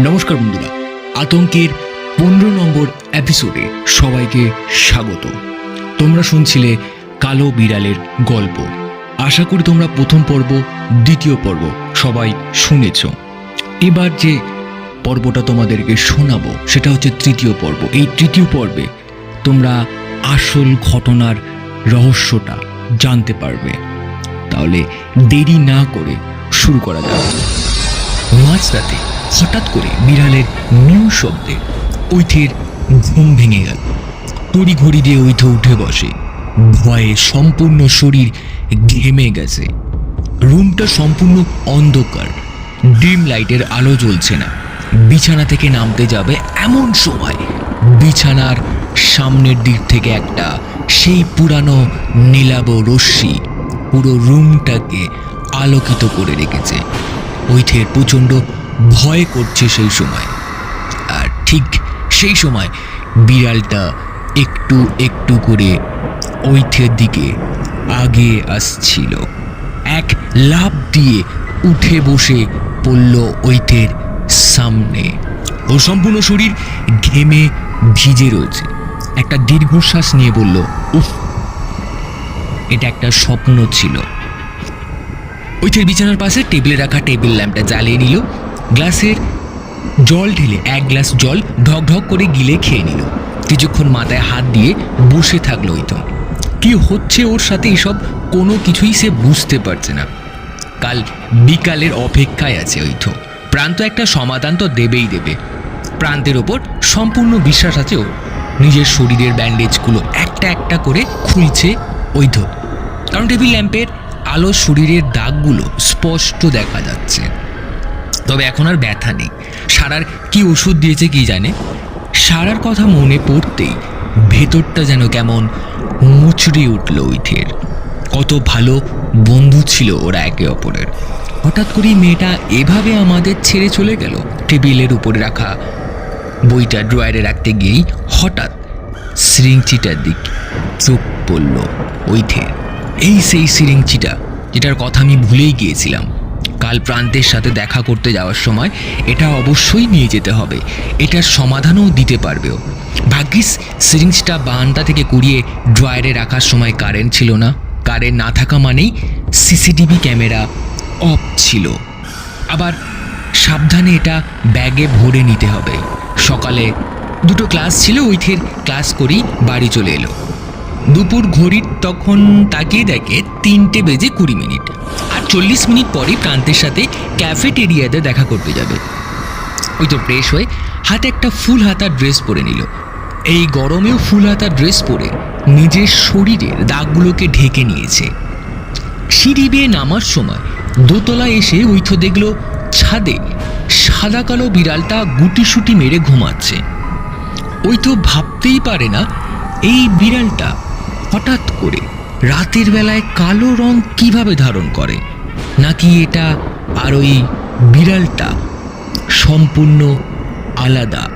নমস্কার বন্ধুরা, আতঙ্কের পনেরো নম্বর এপিসোডে সবাইকে স্বাগত। তোমরা শুনছিলে কালো বিড়ালের গল্প। আশা করি তোমরা প্রথম পর্ব, দ্বিতীয় পর্ব সবাই শুনেছ। এবার যে পর্বটা তোমাদেরকে শোনাবো, সেটা হচ্ছে তৃতীয় পর্ব। এই তৃতীয় পর্বে তোমরা আসল ঘটনার রহস্যটা জানতে পারবে। তাহলে দেরি না করে শুরু করা যাক। মাঝরাতে হঠাৎ করে বিড়ালের মিউ শব্দে ঐথের ঘুম ভেঙে গেল। তড়ি ঘড়ি দিয়ে ঐথ উঠে বসে। ভয়ে সম্পূর্ণ শরীর ঘেমে গেছে। রুমটা সম্পূর্ণ অন্ধকার। ডিম লাইটের আলো জ্বলছে না। বিছানা থেকে নামতে যাবে এমন সময়। বিছানার সামনের দিক থেকে একটা সেই পুরানো নীলাব রশ্মি পুরো রুমটাকে আলোকিত করে রেখেছে। ঐথের প্রচণ্ড ভয় করছে সেই সময়। আর ঠিক সেই সময় বিড়ালটা একটু একটু করে ঐথের দিকে আগে আসছিল। এক লাফ দিয়ে উঠে বসে পড়ল ঐথের সামনে। ও সম্পূর্ণ শরীর ঘেমে ভিজে রয়েছে। একটা দীর্ঘশ্বাস নিয়ে বলল, উফ, এটা একটা স্বপ্ন ছিল। ঐথের বিছানার পাশে টেবিলে রাখা টেবিল ল্যাম্পটা জ্বালিয়ে নিল। গ্লাসের জল ঢেলে এক গ্লাস জল ঢক ঢক করে গিলে খেয়ে নিল। কিছুক্ষণ মাথায় হাত দিয়ে বসে থাকল ওই তো কি হচ্ছে ওর সাথে এসব? কোনো কিছুই সে বুঝতে পারছে না। কাল বিকালের অপেক্ষায় আছে ওই তো প্রান্ত একটা সমাধান তো দেবেই দেবে। প্রান্তের ওপর সম্পূর্ণ বিশ্বাস আছে ওর। নিজের শরীরের ব্যান্ডেজগুলো একটা একটা করে খুলছে তো কারণ টেবিল ল্যাম্পের আলো শরীরের দাগগুলো স্পষ্ট দেখা যাচ্ছে। তবে এখন আর ব্যথা নেই। সারার কি ওষুধ দিয়েছে কি জানে? সারার কথা মনে পড়তেই ভেতরটা যেন কেমন মুচড়ে উঠল উইথের কত ভালো বন্ধু ছিল ওরা একে অপরের। হঠাৎ করেই মেয়েটা এভাবে আমাদের ছেড়ে চলে গেল। টেবিলের উপরে রাখা বইটা ড্রয়ারে রাখতে গিয়েই হঠাৎ সিরিঞ্চিটার দিক চোখ পড়ল ওইথের এই সেই সিরিঞ্চিটা যেটার কথা আমি ভুলেই গিয়েছিলাম। কাল প্রান্তের সাথে দেখা করতে যাওয়ার সময় এটা অবশ্যই নিয়ে যেতে হবে। এটার সমাধানও দিতে পারবে ও ভাগ্যিস, সিরিঞ্জটা বারান্দা থেকে কুড়িয়ে ড্রয়ারে রাখার সময় কারেন্ট ছিল না। কারেন্ট না থাকা মানেই সিসিটিভি ক্যামেরা অফ ছিল। আবার সাবধানে এটা ব্যাগে ভরে নিতে হবে। সকালে দুটো ক্লাস ছিল ওইথের ক্লাস করেই বাড়ি চলে এলো। দুপুর ঘড়ির তখন তাকিয়ে দেখে তিনটে বেজে কুড়ি মিনিট। আর চল্লিশ মিনিট পরে প্রান্তের সাথে ক্যাফেটেরিয়াতে দেখা করতে যাবে। ওই তো ফ্রেশ হয়ে হাতে একটা ফুল হাতা ড্রেস পরে নিল। এই গরমেও ফুল হাতা ড্রেস পরে নিজের শরীরের দাগগুলোকে ঢেকে নিয়েছে। সিঁড়ি বেয়ে নামার সময় দোতলায় এসে ওইথ দেখল ছাদে সাদা কালো বিড়ালটা গুটিসুটি মেরে ঘুমাচ্ছে। ওই তো ভাবতেই পারে না, এই বিড়ালটা হঠাৎ করে রাতের বেলায় কালো রং কীভাবে ধারণ করে? নাকি এটা আর ওই বিড়ালটা সম্পূর্ণ আলাদা?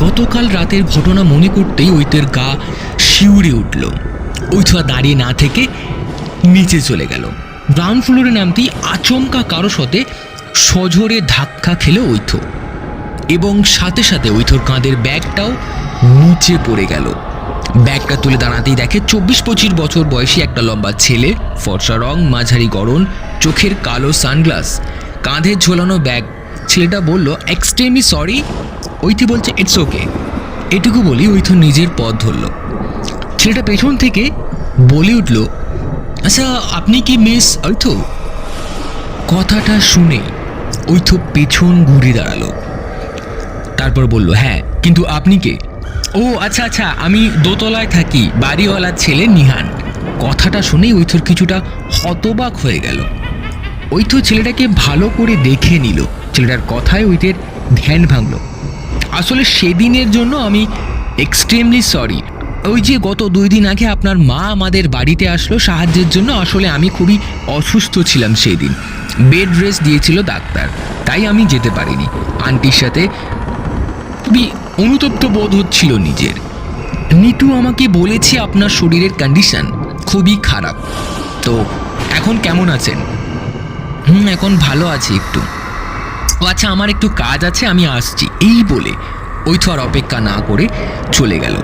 গতকাল রাতের ঘটনা মনে করতেই ওইতের গা শিউরে উঠল। ওইথা দাঁড়িয়ে না থেকে নিচে চলে গেল। গ্রাউন্ড ফ্লোরে নামতেই আচমকা কারও সাথে সজোরে ধাক্কা খেলে ঐথ। এবং সাথে সাথে ঐথর কাঁধের ব্যাগটাও নিচে পড়ে গেল। ব্যাগটা তুলে দাঁড়াতেই দেখে চব্বিশ পঁচিশ বছর বয়সী একটা লম্বা ছেলে, ফর্সা রং, মাঝারি গরম চোখের কালো সানগ্লাস, কাঁধে ঝোলানো ব্যাগ। ছেলেটা বলল এক্সট্রিমলি সরি ঐথি বলছে ইটস ওকে এটুকু বলি ঐথ নিজের পথ ধরল। ছেলেটা পেছন থেকে বলে উঠল আচ্ছা আপনি কি মিস ঐথ কথাটা শুনে ঐথ পেছন ঘুরে দাঁড়াল। তারপর বলল হ্যাঁ কিন্তু আপনি কে? ও আচ্ছা আচ্ছা আমি দোতলায় থাকি, বাড়িওয়ালার ছেলে নিহান। কথাটা শুনেই ঐথর কিছুটা হতবাক হয়ে গেল। ঐথ ছেলেটাকে ভালো করে দেখে নিল। ছেলেটার কথায় ঐতের ধ্যান ভাঙল। আসলে সেদিনের জন্য আমি এক্সট্রিমলি সরি ওই যে গত দুই দিন আগে আপনার মা আমাদের বাড়িতে আসলো, সাহায্যের জন্য আসলে আমি খুবই অসুস্থ ছিলাম সেই দিন বেড রেস্ট দিয়েছিল ডাক্তার, তাই আমি যেতে পারিনি। আন্টির সাথে খুবই অনুতপ্ত বোধ হচ্ছিল নিজের। নিটু আমাকে বলেছে আপনার শরীরের কন্ডিশন খুবই খারাপ। তো এখন কেমন আছেন? হুম, এখন ভালো আছি একটু। ও আচ্ছা আমার একটু কাজ আছে, আমি আসছি। এই বলে ওই তো আর অপেক্ষা না করে চলে গেল।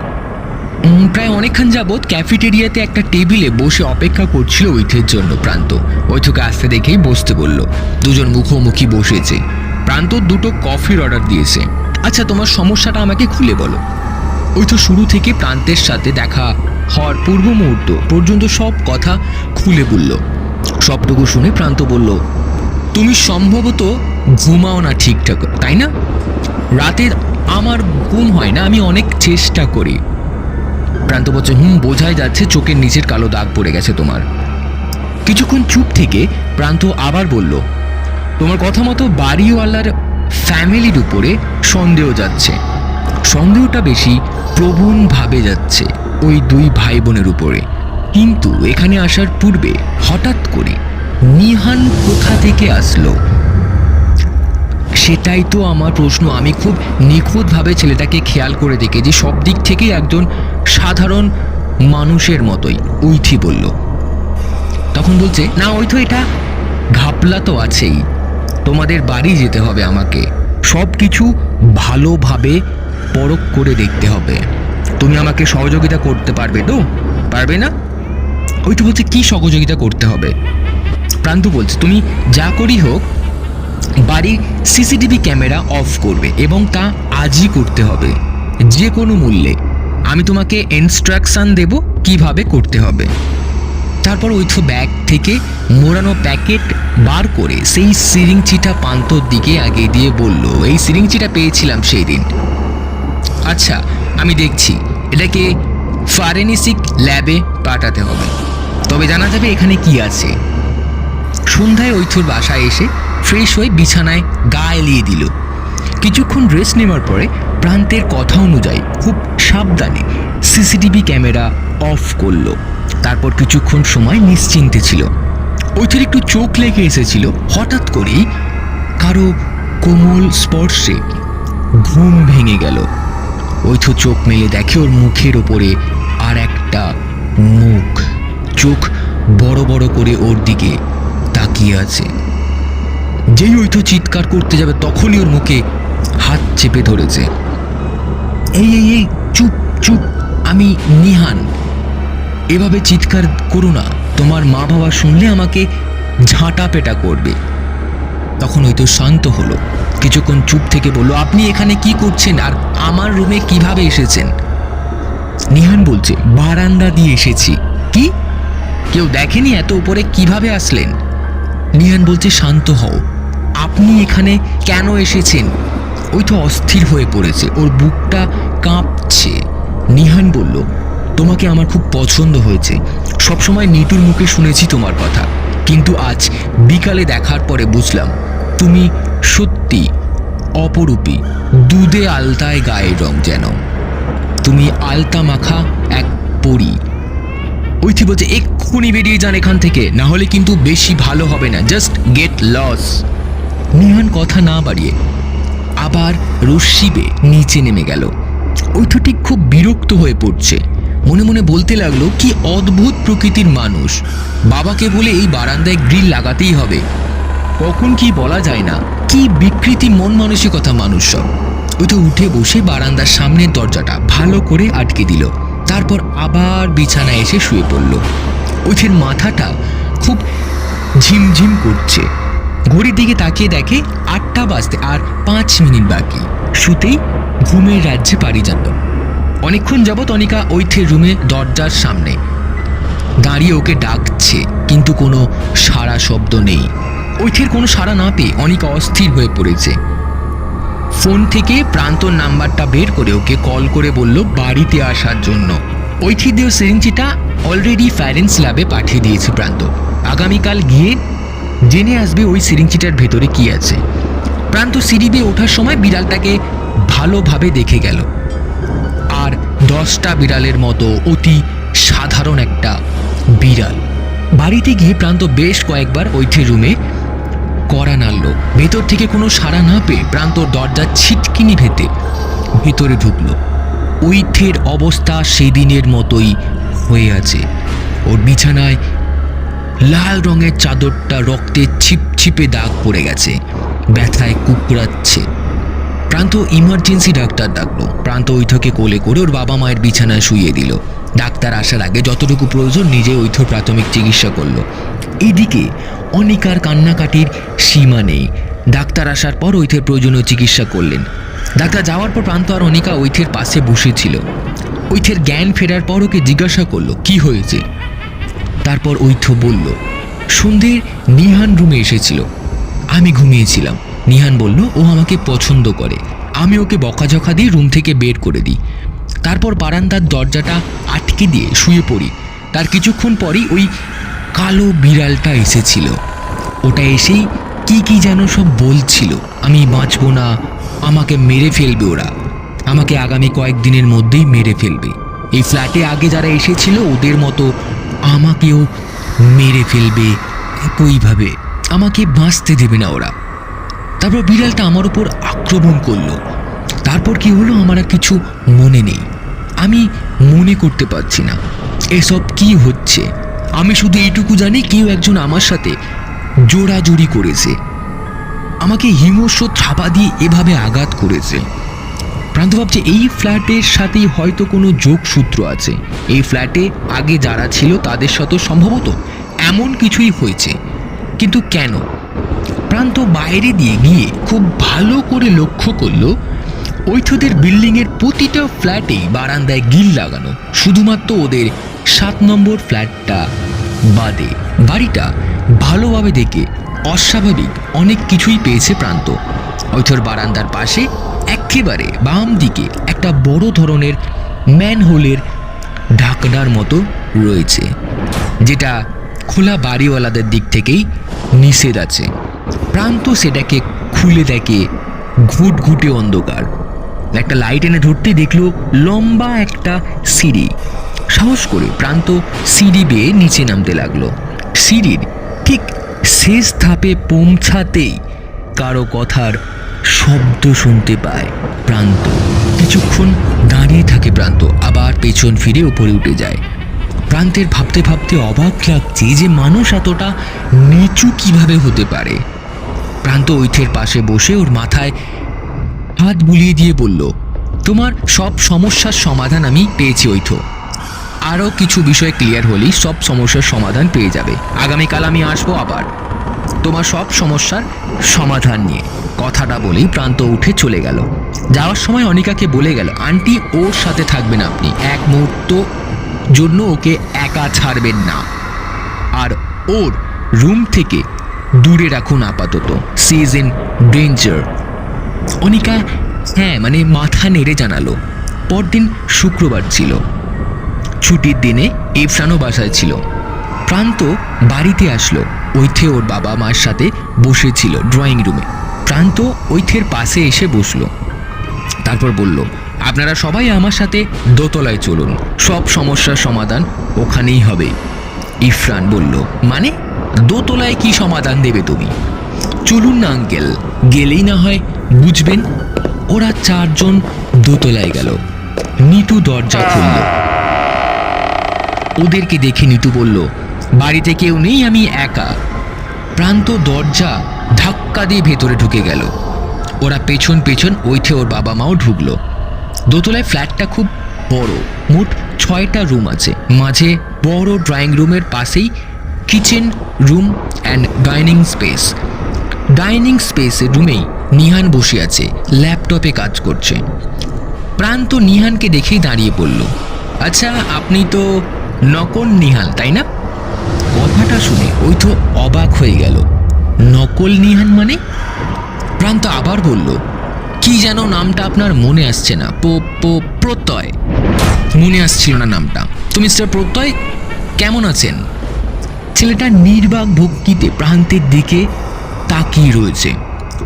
প্রায় অনেকক্ষণ যাবৎ ক্যাফেটেরিয়াতে একটা টেবিলে বসে অপেক্ষা করছিল ঐথের জন্য প্রান্ত। ঐথকে আসতে দেখেই বসতে বলল, দুজন মুখোমুখি বসেছে। প্রান্ত দুটো কফির অর্ডার দিয়েছে। আচ্ছা তোমার সমস্যাটা আমাকে খুলে বলো। ওই তো শুরু থেকে প্রান্তের সাথে দেখা হওয়ার পূর্ব মুহূর্ত পর্যন্ত সব কথা খুলে বলল। সবটুকু শুনে প্রান্ত বলল, তুমি সম্ভবত ঘুমাও না ঠিকঠাক, তাই না? রাতে আমার ঘুম হয় না, আমি অনেক চেষ্টা করি। প্রান্ত বলছে, হুম, বোঝাই যাচ্ছে, চোখের নিচের কালো দাগ পড়ে গেছে তোমার। কিছুক্ষণ চুপ থেকে প্রান্ত আবার বলল, তোমার কথা মতো বাড়িওয়ালার ফ্যামিলির উপরে সন্দেহ যাচ্ছে। সন্দেহটা বেশি প্রবণভাবে যাচ্ছে ওই দুই ভাই বোনের উপরে। কিন্তু এখানে আসার পূর্বে হঠাৎ করে নিহান কোথা থেকে আসলো? সেটাই তো আমার প্রশ্ন। আমি খুব নিখুঁতভাবে ছেলেটাকে খেয়াল করে দেখেছি। সব দিক থেকেই একজন সাধারণ মানুষের মতোই উইথি বলল। তখন বলছে, না, ওই তো এটা। ঘাপলা তো আছেই। তোমাদের বাড়ি যেতে হবে আমাকে। সব কিছু ভালোভাবে পরখ করে দেখতে হবে। তুমি আমাকে সহযোগিতা করতে পারবে তো? পারবে না? ওই তো বলছে, কি সহযোগিতা করতে হবে? প্রান্ত বলছে, তুমি যা করি হোক, বাড়ির সিসিটিভি ক্যামেরা অফ করবে এবং তা আজই করতে হবে, যে কোনো মূল্যে। আমি তোমাকে ইনস্ট্রাকশন দেব কীভাবে করতে হবে। তারপর ওই ব্যাগ থেকে মোড়ানো প্যাকেট বার করে সেই সিরিঞ্চিটা পান্তর দিকে আগে দিয়ে বলল, এই সিরিঞ্চিটা পেয়েছিলাম সেই দিন আচ্ছা আমি দেখছি। এটাকে ফারেনিসিক ল্যাবে পাঠাতে হবে। তবে জানা যাবে এখানে কি আছে। সন্ধ্যায় ঐথুর বাসায় এসে ফ্রেশ হয়ে বিছানায় গা এলিয়ে দিল। কিছুক্ষণ রেস্ট নেওয়ার পরে প্রান্তের কথা অনুযায়ী খুব সাবধানে সিসিটিভি ক্যামেরা অফ করল। তারপর কিছুক্ষণ সময় নিশ্চিন্তে ছিল। ঐথুর একটু চোখ লেগে এসেছিল। হঠাৎ করেই কারও কোমল স্পর্শে ঘুম ভেঙে গেল। ঐথ চোখ মেলে দেখে ওর মুখের ওপরে আর একটা মুখ। চোখ বড় বড় করে ওর দিকে তাকিয়ে আছে। যেই ঐথ চিৎকার করতে যাবে তখনই ওর মুখে হাত চেপে ধরেছে। এই এই এই, চুপ চুপ, আমি নিহান। এভাবে চিৎকার করো না। তোমার মা বাবা শুনলে আমাকে ঝাঁটা পেটা করবে। তখন ওই তো শান্ত হলো। কিছুক্ষণ চুপ থেকে বলল, আপনি এখানে কি করছেন? আর আমার রুমে কীভাবে এসেছেন? নিহান বলছে, বারান্দা দিয়ে এসেছি। কি? কেউ দেখেনি এত উপরে কীভাবে আসলেন? নিহান বলছে, শান্ত হও। আপনি এখানে কেন এসেছেন? ওই তো অস্থির হয়ে পড়েছে। ওর বুকটা কাঁপছে। নিহান বলল তোমাকে আমার খুব পছন্দ হয়েছে। সবসময় নিতুর মুখে শুনেছি তোমার কথা। কিন্তু আজ বিকালে দেখার পরে বুঝলাম, তুমি সত্যি অপরূপী, দুধে আলতায় গায়ের রং যেন। তুমি আলতা মাখা এক পরী। ঐথি বলছে, এক্ষুনি বেরিয়ে যান এখান থেকে, না হলে কিন্তু বেশি ভালো হবে না। জাস্ট গেট লস নিহান কথা না বাড়িয়ে আবার রশ্মিবে নিচে নেমে গেল। ঐথ ঠিক খুব বিরক্ত হয়ে পড়ছে। মনে মনে বলতে লাগল, কি অদ্ভুত প্রকৃতির মানুষ। বাবাকে বলে এই বারান্দায় গ্রিল লাগাতেই হবে। কখন কি বলা যায় না। কি বিকৃতি মন মানসিকতা মানুষ সব। ওই তো উঠে বসে বারান্দার সামনের দরজাটা ভালো করে আটকে দিল। তারপর আবার বিছানায় এসে শুয়ে পড়ল। ওইথের মাথাটা খুব ঝিমঝিম করছে। ঘড়ির দিকে তাকিয়ে দেখে আটটা বাজতে আর পাঁচ মিনিট বাকি। শুতেই ঘুমের রাজ্যে পাড়ি জানল। অনেকক্ষণ যাবৎ অনিকা ঐথের রুমে দরজার সামনে। দাঁড়িয়ে ওকে ডাকছে, কিন্তু কোনো সারা শব্দ নেই। ঐথের কোনো সাড়া না পেয়ে অনিকা অস্থির হয়ে পড়েছে। ফোন থেকে প্রান্তর নাম্বারটা বের করে ওকে কল করে বলল, বাড়িতে আসার জন্য। ঐথিদেও সিরিঞ্চিটা অলরেডি ফ্যারেন্স ল্যাবে পাঠিয়ে দিয়েছে প্রান্ত। আগামীকাল গিয়ে জেনে আসবে ওই সিরিঞ্চিটার ভেতরে কি আছে। প্রান্ত সিঁড়ি দিয়ে ওঠার সময় বিড়ালটাকে ভালোভাবে দেখে গেল। দশটা বিড়ালের মতো অতি সাধারণ একটা বিড়াল। বাড়িতে গিয়ে প্রান্ত বেশ কয়েকবার ঐঠে রুমে কড়া নাড়ল। ভেতর থেকে কোনো সাড়া না পেয়ে প্রান্তর দরজা ছিটকিনি ভেতে ভেতরে ঢুকলো। ঐঠের অবস্থা সেদিনের মতোই হয়ে আছে। ওর বিছানায় লাল রঙের চাদরটা রক্তে ছিপছিপে দাগ পড়ে গেছে। ব্যথায় কুকড়াচ্ছে। প্রান্ত ইমার্জেন্সি ডাক্তার ডাকলো। প্রান্ত ঐথকে কোলে করে ওর বাবা মায়ের বিছানায় শুইয়ে দিল। ডাক্তার আসার আগে যতটুকু প্রয়োজন নিজে ঐথ প্রাথমিক চিকিৎসা করল। এদিকে অনিকার কান্নাকাটির সীমা নেই। ডাক্তার আসার পর ঐথের প্রয়োজনীয় চিকিৎসা করলেন। ডাক্তার যাওয়ার পর প্রান্ত আর অনিকা ঐথের পাশে বসেছিল। ঐথের জ্ঞান ফেরার পর ওকে জিজ্ঞাসা করল, কি হয়েছে? তারপর ঐথ বলল সন্ধ্যের নিহান রুমে এসেছিল। আমি ঘুমিয়েছিলাম। নিহান বলল, ও আমাকে পছন্দ করে। আমি ওকে বকাঝকা দিয়ে রুম থেকে বের করে দিই। তারপর বারান্দার দরজাটা আটকে দিয়ে শুয়ে পড়ি। তার কিছুক্ষণ পরই ওই কালো বিড়ালটা এসেছিল। ওটা এসেই কি কি যেন সব বলছিল। আমি বাঁচবো না, আমাকে মেরে ফেলবে ওরা। আমাকে আগামী কয়েকদিনের মধ্যেই মেরে ফেলবে। এই ফ্ল্যাটে আগে যারা এসেছিল, ওদের মতো আমাকেও মেরে ফেলবে একইভাবে। আমাকে বাঁচতে দেবে না ওরা। তারপর বিড়ালটা আমার উপর আক্রমণ করল। তারপর কি হলো আমার আর কিছু মনে নেই। আমি মনে করতে পারছি না, এসব কি হচ্ছে? আমি শুধু এইটুকু জানি কেউ একজন আমার সাথে জোড়াজুড়ি করেছে। আমাকে হিমস্য থাপা দিয়ে এভাবে আঘাত করেছে। প্রান্ত ভাবছে এই ফ্ল্যাটের সাথেই হয়তো কোনো যোগসূত্র আছে। এই ফ্ল্যাটে আগে যারা ছিল তাদের সাথে সম্ভবত এমন কিছুই হয়েছে। কিন্তু কেন? প্রান্ত বাইরে দিয়ে গিয়ে খুব ভালো করে লক্ষ্য করল ঐথদের বিল্ডিংয়ের প্রতিটা ফ্ল্যাটেই বারান্দায় গিল লাগানো, শুধুমাত্র ওদের সাত নম্বর ফ্ল্যাটটা বাদে। বাড়িটা ভালোভাবে দেখে অস্বাভাবিক অনেক কিছুই পেয়েছে প্রান্ত। ঐথর বারান্দার পাশে একেবারে বাম দিকে একটা বড় ধরনের ম্যানহোলের ঢাকনার মতো রয়েছে, যেটা খোলা বাড়িওয়ালাদের দিক থেকেই নিষেধ আছে। প্রান্ত সেটাকে খুলে দেখে ঘুটঘুটে অন্ধকার। একটা লাইট এনে ধরতে দেখল লম্বা একটা সিঁড়ি। সাহস করে প্রান্ত সিঁড়ি বেয়ে নিচে নামতে লাগল। সিঁড়ির ঠিক শেষ ধাপে পৌঁছাতেই কারও কথার শব্দ শুনতে পায় প্রান্ত। কিছুক্ষণ দাঁড়িয়ে থাকে প্রান্ত, আবার পেছন ফিরে উপরে উঠে যায়। প্রান্তের ভাবতে ভাবতে অবাক লাগছে যে মানুষ এতটা নিচু কীভাবে হতে পারে। প্রান্ত ঐথের পাশে বসে ওর মাথায় হাত বুলিয়ে দিয়ে বলল, তোমার সব সমস্যার সমাধান আমি পেয়েছি ঐথ। আরও কিছু বিষয় ক্লিয়ার হলেই সব সমস্যার সমাধান পেয়ে যাবে। আগামীকাল আমি আসব আবার। তোমার সব সমস্যার সমাধান নিয়ে। কথাটা বলেই প্রান্ত উঠে চলে গেল। যাওয়ার সময় অনিকাকে বলে গেল, আন্টি, ওর সাথে থাকবেন আপনি। এক মুহূর্ত জন্য ওকে একা ছাড়বেন না। আর ওর রুম থেকে দূরে রাখুন আপাতত। She is in danger. Anika হ্যাঁ মানে মাথা নেড়ে জানালো। পরদিন শুক্রবার ছিল। ছুটির দিনে ইফরানও বাসায় ছিল। প্রান্ত বাড়িতে আসলো। ঐথে ওর বাবা মার সাথে বসেছিল ড্রয়িং রুমে। প্রান্ত ঐথের পাশে এসে বসল। তারপর বলল আপনারা সবাই আমার সাথে দোতলায় চলুন। সব সমস্যার সমাধান ওখানেই হবে। ইফরান বলল মানে? দোতলায় কি সমাধান দেবে তুমি? চলুন না, আঙ্কেল। গেলেই না হয়, বুঝবেন? ওরা চারজন দোতলায় গেল। নিতু দরজা খুলল। ওদেরকে দেখে নিতু বলল, বাড়িতে কেউ নেই, আমি একা। প্রান্ত দরজা ধাক্কা দিয়ে ভেতরে ঢুকে গেল। ওরা পেছন পেছন ওইঠে ওর বাবা মাও ঢুকলো। দোতলায় ফ্ল্যাটটা খুব বড়। মোট ছয়টা রুম আছে। মাঝে বড় ড্রয়িং রুমের পাশেই kitchen room and dining space. Dining স্পেসের রুমেই নিহান বসে আছে, ল্যাপটপে কাজ করছে। প্রান্ত নিহানকে দেখেই দাঁড়িয়ে পড়ল। আচ্ছা আপনি তো নকল নিহান, তাই না? কথাটা শুনে ওই তো অবাক হয়ে গেল। নকল নিহান মানে? প্রান্ত আবার বলল কি যেন নামটা আপনার মনে আসছে না? প্রত্যয়। মনে আসছিল না নামটা। তো মিস্টার প্রত্যয়, কেমন আছেন? ছেলেটা নির্বাক ভক্তিতে প্রান্তের দিকে তাকিয়ে রয়েছে।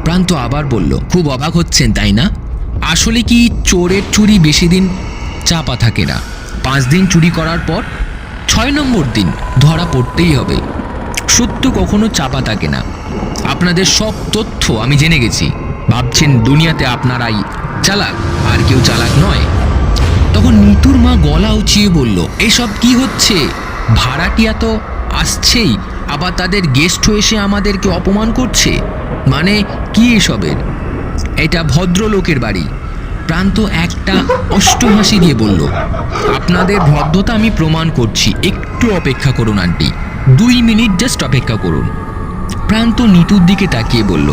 প্রান্ত আবার বলল, খুব অবাক হচ্ছেন, তাই না? আসলে কি চোরের চুরি বেশি দিন চাপা থাকে না? পাঁচ দিন চুরি করার পর ছয় নম্বর দিন ধরা পড়তেই হবে। সত্য কখনো চাপা থাকে না। আপনাদের সব তথ্য আমি জেনে গেছি। ভাবছেন দুনিয়াতে আপনারাই চালাক, আর কেউ চালাক নয়। তখন নিতুর মা গলা উঁচিয়ে বলল, এসব কি হচ্ছে? ভাড়াটিয়া তো আসছেই, আবার তাদের গেস্ট এসে আমাদেরকে অপমান করছে? মানে কি এসবের? এটা ভদ্রলোকের বাড়ি। প্রান্ত একটা অষ্টহাসি দিয়ে বলল, আপনাদের ভদ্রতা আমি প্রমাণ করছি। একটু অপেক্ষা করুন, আন্টি। দুই মিনিট জাস্ট অপেক্ষা করুন। প্রান্ত নিতুর দিকে তাকিয়ে বলল,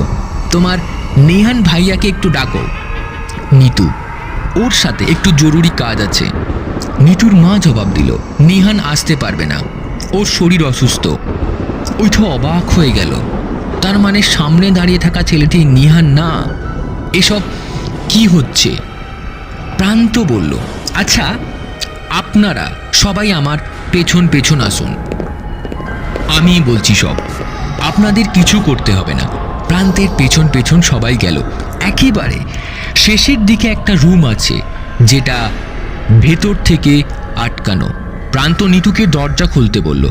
তোমার নেহান ভাইয়াকে একটু ডাকো। নিতু ওর সাথে একটু জরুরি কাজ আছে। নিতুর মা জবাব দিল, নিহান আসতে পারবে না। ওর শরীর অসুস্থ। ওই তো অবাক হয়ে গেল। তার মানে সামনে দাঁড়িয়ে থাকা ছেলেটি নিহান না? এসব কি হচ্ছে? প্রান্ত বলল আচ্ছা আপনারা সবাই আমার পেছন পেছন আসুন। আমি বলছি সব, আপনাদের কিছু করতে হবে না। প্রান্তের পেছন পেছন সবাই গেল। একেবারে শেষের দিকে একটা রুম আছে, যেটা ভেতর থেকে আটকানো। প্রান্ত নিতুকে দরজা খুলতে বলল।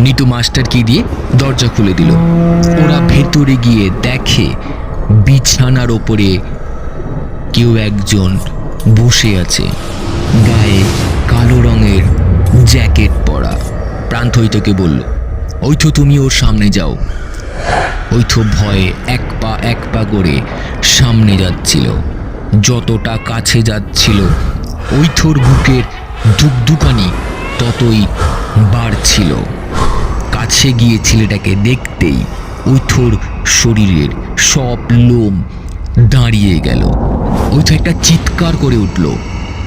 নিতু মাস্টার কি দিয়ে দরজা খুলে দিল? ওরা ভেতরে গিয়ে দেখে বিছানার ওপরে কেউ একজন বসে আছে, গায়ে কালো রঙের জ্যাকেট পরা। প্রান্ত বলল ওই তো তুমি ওর সামনে যাও। ওই তো ভয়ে এক পা এক পা করে সামনে যাচ্ছিল। যতটা কাছে যাচ্ছিল ওই থোর বুকের দুকদুকানি ততই বাড়ছিল। কাছে গিয়ে ছেলেটাকে দেখতেই ওই থোর শরীরের সব লোম দাঁড়িয়ে গেল। ওই তো একটা চিৎকার করে উঠল।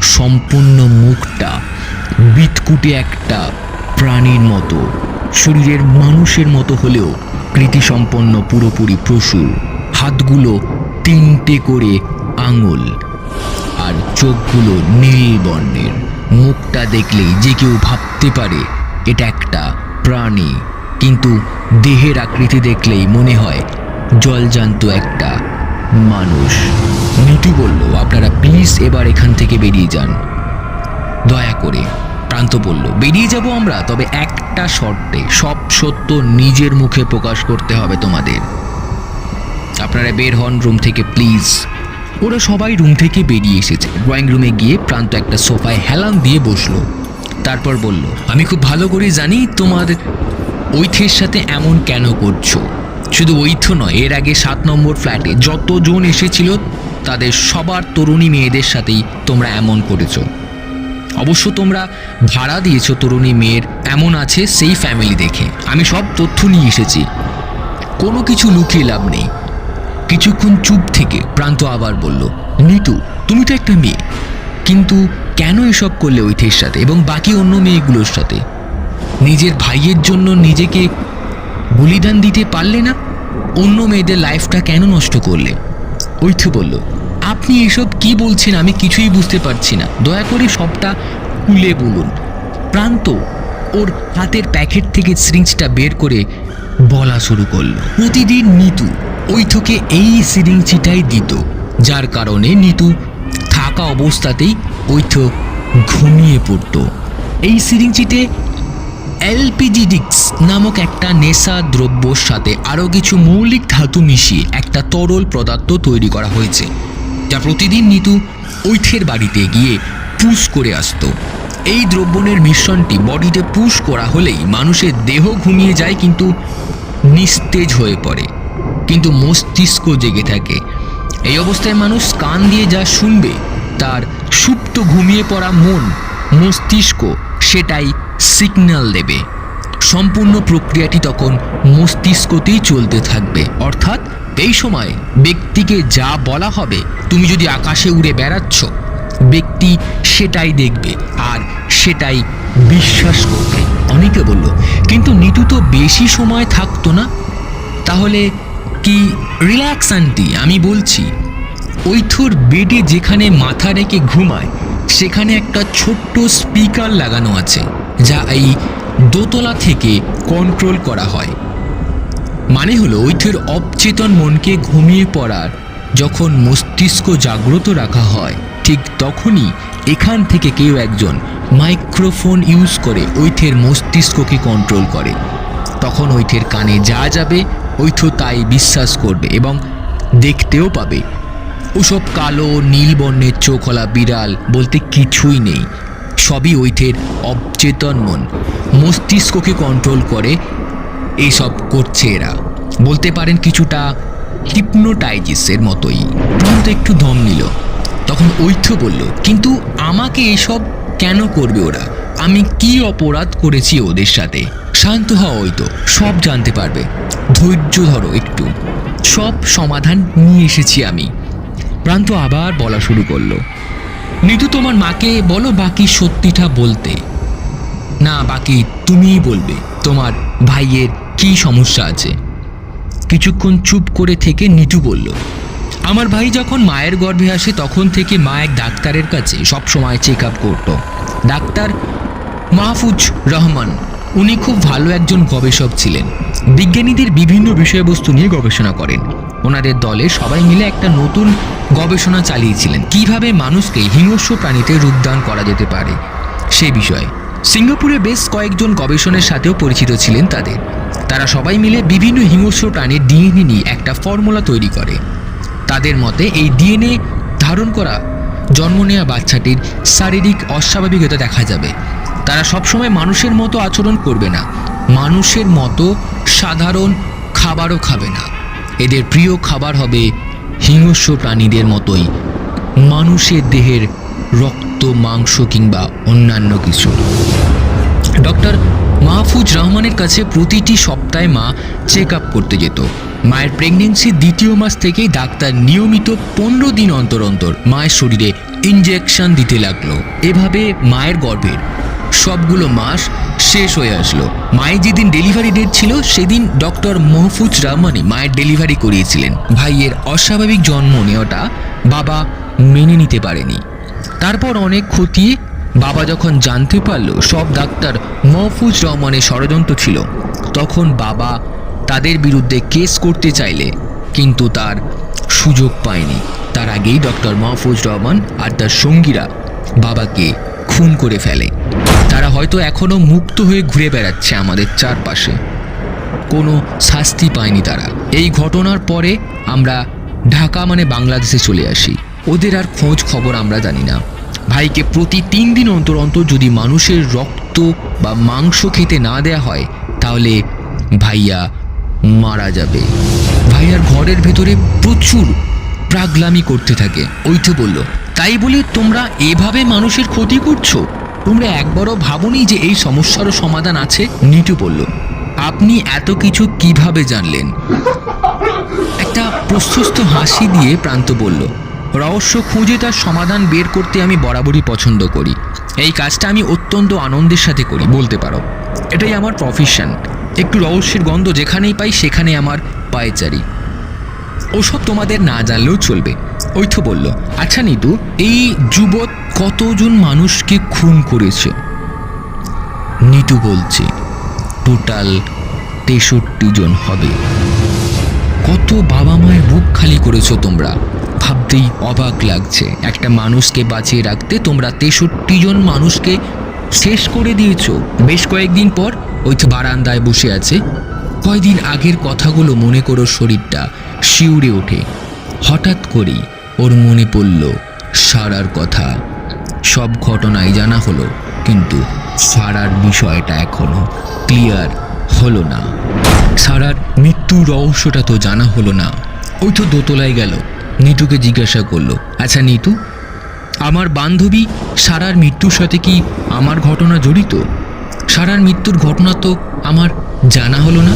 সম্পূর্ণ মুখটা বিতকুটে একটা প্রাণীর মতো। শরীরের মানুষের মতো হলেও কৃতিসম্পন্ন পুরোপুরি প্রসূর হাতগুলো তিনটে করে আঙুল আর চোখগুলো নীল বর্ণের। মুখটা দেখলেই যে কেউ ভাবতে পারে, এটা একটা প্রাণী। কিন্তু দেহের আকৃতি দেখলেই মনে হয় জলজান্ত একটা মানুষ। নিতু বলল, আপনারা প্লিজ এবার এখান থেকে বেরিয়ে যান। দয়া করে প্রান্ত বলল, বেরিয়ে যাব আমরা, তবে একটা শর্তে, সব সত্য নিজের মুখে প্রকাশ করতে হবে তোমাদের। আপনারা বের হন রুম থেকে, প্লিজ। ওরা সবাই রুম থেকে বেরিয়ে এসেছে। ড্রয়িং রুমে গিয়ে প্রান্ত একটা সোফায় হেলান দিয়ে বসল। তারপর বলল, আমি খুব ভালো করে জানি তোমার ঐথের সাথে এমন কেন করছ। শুধু ঐথ নয়, এর আগে সাত নম্বর ফ্ল্যাটে যতজন এসেছিল, তাদের সবার তরুণী মেয়েদের সাথেই তোমরা এমন করেছ। অবশ্য তোমরা ভাড়া দিয়েছ তরুণী মেয়ের, এমন আছে সেই ফ্যামিলি দেখে। আমি সব তথ্য নিয়ে এসেছি। কোনো কিছু লুকিয়ে লাভ নেই। কিছুক্ষণ চুপ থেকে প্রান্ত আবার বলল, নিতু, তুমি তো একটা মেয়ে। কিন্তু কেন এসব করলে ঐথের সাথে এবং বাকি অন্য মেয়েগুলোর সাথে? নিজের ভাইয়ের জন্য নিজেকে বলিদান দিতে পারলে না? অন্য মেয়েদের লাইফটা কেন নষ্ট করলে? ঐথ বলল আপনি এসব কি বলছেন আমি কিছুই বুঝতে পারছি না। দয়া করে সবটা খুলে বলুন। প্রান্ত, ওর হাতের প্যাকেট থেকে সিরিঞ্জটা বের করে বলা শুরু করল। প্রতিদিন নিতু ঐথকে এই সিরিঞ্জটাই দিত, যার কারণে নিতু থাকা অবস্থাতেই ঐথ ঘুমিয়ে পড়তো। এই সিরিঞ্জিতে এলপিজিডিক্স নামক একটা নেশা দ্রব্যর সাথে আরও কিছু মৌলিক ধাতু মিশিয়ে একটা তরল পদার্থ তৈরি করা হয়েছে। যা প্রতিদিন নিতু ঐথের বাড়িতে গিয়ে পুশ করে আসতো। এই দ্রব্যনের মিশ্রণটি বডিতে পুশ করা হলেই মানুষের দেহ ঘুমিয়ে যায় কিন্তু নিস্তেজ হয়ে পড়ে। কিন্তু মস্তিষ্ক জেগে থাকে। এই অবস্থায় মানুষ কান দিয়ে যা শুনবে, তার সুপ্ত ঘুমিয়ে পড়া মন, মস্তিষ্ক সেটাই সিগন্যাল দেবে। সম্পূর্ণ প্রক্রিয়াটি তখন মস্তিষ্কতেই চলতে থাকবে, অর্থাৎ এই সময় ব্যক্তিকে যা বলা হবে, তুমি যদি আকাশে উড়ে বেড়াচ্ছ, ব্যক্তি সেটাই দেখবে আর সেটাই বিশ্বাস করবে। অনেকে বলল, কিন্তু নিতু তো বেশি সময় থাকতো না? তাহলে কি রিল্যাক্স আন্টি আমি বলছি, ঐথুর বেডে যেখানে মাথা রেখে ঘুমায়, সেখানে একটা ছোট্ট স্পিকার লাগানো আছে, যা এই দোতলা থেকে কন্ট্রোল করা হয়। মানে হলো ঐথের অবচেতন মনকে ঘুমিয়ে পড়ার, যখন মস্তিষ্ক জাগ্রত রাখা হয়, ঠিক তখনই এখান থেকে কেউ একজন মাইক্রোফোন ইউজ করে ঐথের মস্তিষ্ককে কন্ট্রোল করে। তখন ঐথের কানে যা যাবে, ঐথ তাই বিশ্বাস করবে এবং দেখতেও পাবে। ওসব কালো, নীল বর্ণের চোখলা বিড়াল বলতে কিছুই নেই। সবই ঐথের অবচেতন মন। মস্তিষ্ককে কন্ট্রোল করে এইসব করছে এরা। বলতে পারেন কিছুটা হিপনোটাইজিসের মতোই। প্রান্ত একটু দম নিল। তখন ঐথ বলল, কিন্তু আমাকে এসব কেন করবে ওরা? আমি কি অপরাধ করেছি ওদের সাথে? শান্ত হও, ওই তো, সব জানতে পারবে। ধৈর্য ধরো একটু। সব সমাধান নিয়ে এসেছি আমি। প্রান্ত আবার বলা শুরু করল, নিতু, তোমার মাকে বলো বাকি সত্যিটা বলতে। না, বাকি তুমিই বলবে, তোমার ভাইয়ের কি সমস্যা আছে? কিছুক্ষণ চুপ করে থেকে নিটু বলল, আমার ভাই যখন মায়ের গর্ভে আসে, তখন থেকে মা এক ডাক্তারের কাছে সব সময় চেক আপ করতো। ডাক্তার মাহফুজ রহমান, উনি খুব ভালো একজন গবেষক ছিলেন। বিজ্ঞানীদের বিভিন্ন বিষয়বস্তু নিয়ে গবেষণা করেন। ওনাদের দলে সবাই মিলে একটা নতুন গবেষণা চালিয়েছিলেন। কীভাবে মানুষকে হিংস্র প্রাণীতে রূপদান করা যেতে পারে সে বিষয়ে। সিঙ্গাপুরে বেশ কয়েকজন গবেষণের সাথেও পরিচিত ছিলেন তাদের। তারা সবাই মিলে বিভিন্ন হিংস্র প্রাণীর ডিএনএ নিয়ে একটা ফর্মুলা তৈরি করে। তাদের মতে এই ডিএনএ ধারণ করা জন্ম নেওয়া বাচ্চাটির শারীরিক অস্বাভাবিকতা দেখা যাবে। তারা সবসময় মানুষের মতো আচরণ করবে না। মানুষের মতো সাধারণ খাবারও খাবে না। এদের প্রিয় খাবার হবে হিংস্র প্রাণীদের মতোই মানুষের দেহের রক্ত, মাংস কিংবা অন্যান্য কিছু। ডক্টর মাহফুজ রহমানের কাছে প্রতিটি সপ্তাহে মা চেক আপ করতে যেত। মায়ের প্রেগনেন্সির দ্বিতীয় মাস থেকেই ডাক্তার নিয়মিত পনেরো দিন অন্তর অন্তর মায়ের শরীরে ইঞ্জেকশন দিতে লাগল। এভাবে মায়ের গর্ভের সবগুলো মাস শেষ হয়ে আসলো। মায়ের যেদিন ডেলিভারি ডেট ছিল, সেদিন ডক্টর মহফুজ রহমানি মায়ের ডেলিভারি করিয়েছিলেন। ভাইয়ের অস্বাভাবিক জন্ম নেওয়াটা বাবা মেনে নিতে পারেনি। তারপর অনেক খতিয়ে বাবা যখন জানতে পারল সব ডাক্তার মহফুজ রহমানের ষড়যন্ত্র ছিল, তখন বাবা তাদের বিরুদ্ধে কেস করতে চাইলে, কিন্তু তার সুযোগ পায়নি। তার আগেই ডক্টর মাহফুজ রহমান আর তার সঙ্গীরা বাবাকে খুন করে ফেলে। তারা হয়তো এখনও মুক্ত হয়ে ঘুরে বেড়াচ্ছে আমাদের চারপাশে। কোনো শাস্তি পায়নি তারা। এই ঘটনার পরে আমরা ঢাকা মানে বাংলাদেশে চলে আসি। ওদের আর খোঁজ খবর আমরা জানি না। ভাইকে প্রতি তিন দিন অন্তর অন্তর যদি মানুষের রক্ত বা মাংস খেতে না দেয়া হয়, তাহলে ভাইয়া মারা যাবে। ভাইয়ার ঘরের ভেতরে প্রচুর প্রাগলামি করতে থাকে। ওই তো বলল, তাই বলে তোমরা এভাবে মানুষের ক্ষতি করছ? তোমরা একবারও ভাবনি যে এই সমস্যারও সমাধান আছে? নিটু বলল, আপনি এত কিছু কীভাবে জানলেন? একটা প্রশস্ত হাসি দিয়ে প্রান্ত বলল রহস্য খুঁজে তার সমাধান বের করতে আমি বরাবরই পছন্দ করি। এই কাজটা আমি অত্যন্ত আনন্দের সাথে করি, বলতে পারো। এটাই আমার প্রফেশন একটু রহস্যের গন্ধ যেখানেই পাই, সেখানে আমার পায়চারি। ওসব তোমাদের না জানলেও চলবে। ওই তো বলল আচ্ছা নিতু, এই যুবক কতজন মানুষকে খুন করেছে? নিতু বলছে, টোটাল তেষট্টি জন হবে। কত বাবা মায়ের বুক খালি করেছ তোমরা? ভাবতেই অবাক লাগছে। একটা মানুষকে বাঁচিয়ে রাখতে তোমরা তেষট্টি জন মানুষকে শেষ করে দিয়েছ। বেশ কয়েকদিন পর ওই বারান্দায় বসে আছে। কয়দিন আগের কথাগুলো মনে করো শরীরটা শিউরে ওঠে। হঠাৎ করেই ওর মনে পড়ল সারার কথা। সব ঘটনাই জানা হলো, কিন্তু সারার বিষয়টা এখনও ক্লিয়ার হলো না। সারার মৃত্যুর রহস্যটা তো জানা হলো না। ওই তো দোতলায় গেল। নিতুকে জিজ্ঞাসা করল আচ্ছা নিতু আমার বান্ধবী সারার মৃত্যুর সাথে কি আমার ঘটনা জড়িত? সারার মৃত্যুর ঘটনা তো আমার জানা হলো না?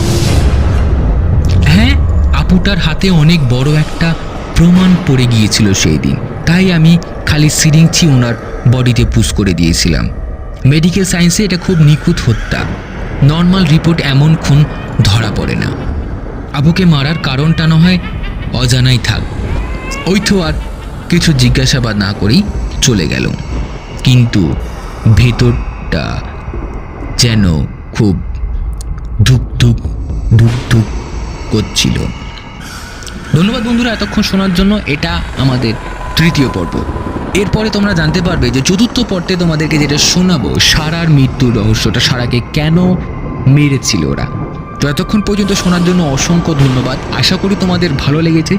হ্যাঁ আপুটার হাতে অনেক বড় একটা প্রমাণ পড়ে গিয়েছিল সেই দিন তাই আমি খালি সিরিঞ্চি ওনার বডিতে পুশ করে দিয়েছিলাম। মেডিকেল সায়েন্সে এটা খুব নিখুঁত হত্যা, নর্মাল রিপোর্ট এমন খুন ধরা পড়ে না। আবুকে মারার কারণটা না হয় অজানাই থাক। ওই তো আর কিছু জিজ্ঞাসাবাদ না করেই চলে গেল। কিন্তু ভেতরটা যেন খুব ধুক ধুক ধুক ধুক করছিল। ধন্যবাদ বন্ধুরা এতক্ষণ শোনার জন্য। এটা আমাদের তৃতীয় পর্ব। এরপরে তোমরা জানতে পারবে যে চতুর্থ পর্বে তোমাদেরকে যেটা শোনাবো, সারার মৃত্যুর রহস্যটা, সারাকে কেন মেরেছিল ওরা। তো এতক্ষণ পর্যন্ত শোনার জন্য অসংখ্য ধন্যবাদ। আশা করি তোমাদের ভালো লেগেছে।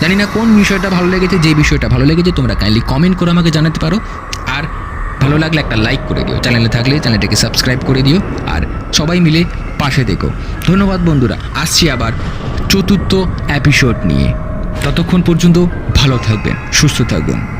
জানি না কোন বিষয়টা ভালো লেগেছে, যে বিষয়টা ভালো লেগেছে, তোমরা কাইন্ডলি কমেন্ট করে আমাকে জানাতে পারো। আর ভালো লাগলে একটা লাইক করে দিও। চ্যানেলে থাকলে চ্যানেলটাকে সাবস্ক্রাইব করে দিও। আর সবাই মিলে পাশে দেখো ধন্যবাদ বন্ধুরা। আসছি আবার চতুর্থ এপিসোড নিয়ে। ততক্ষণ পর্যন্ত ভালো থাকবেন, সুস্থ থাকবেন।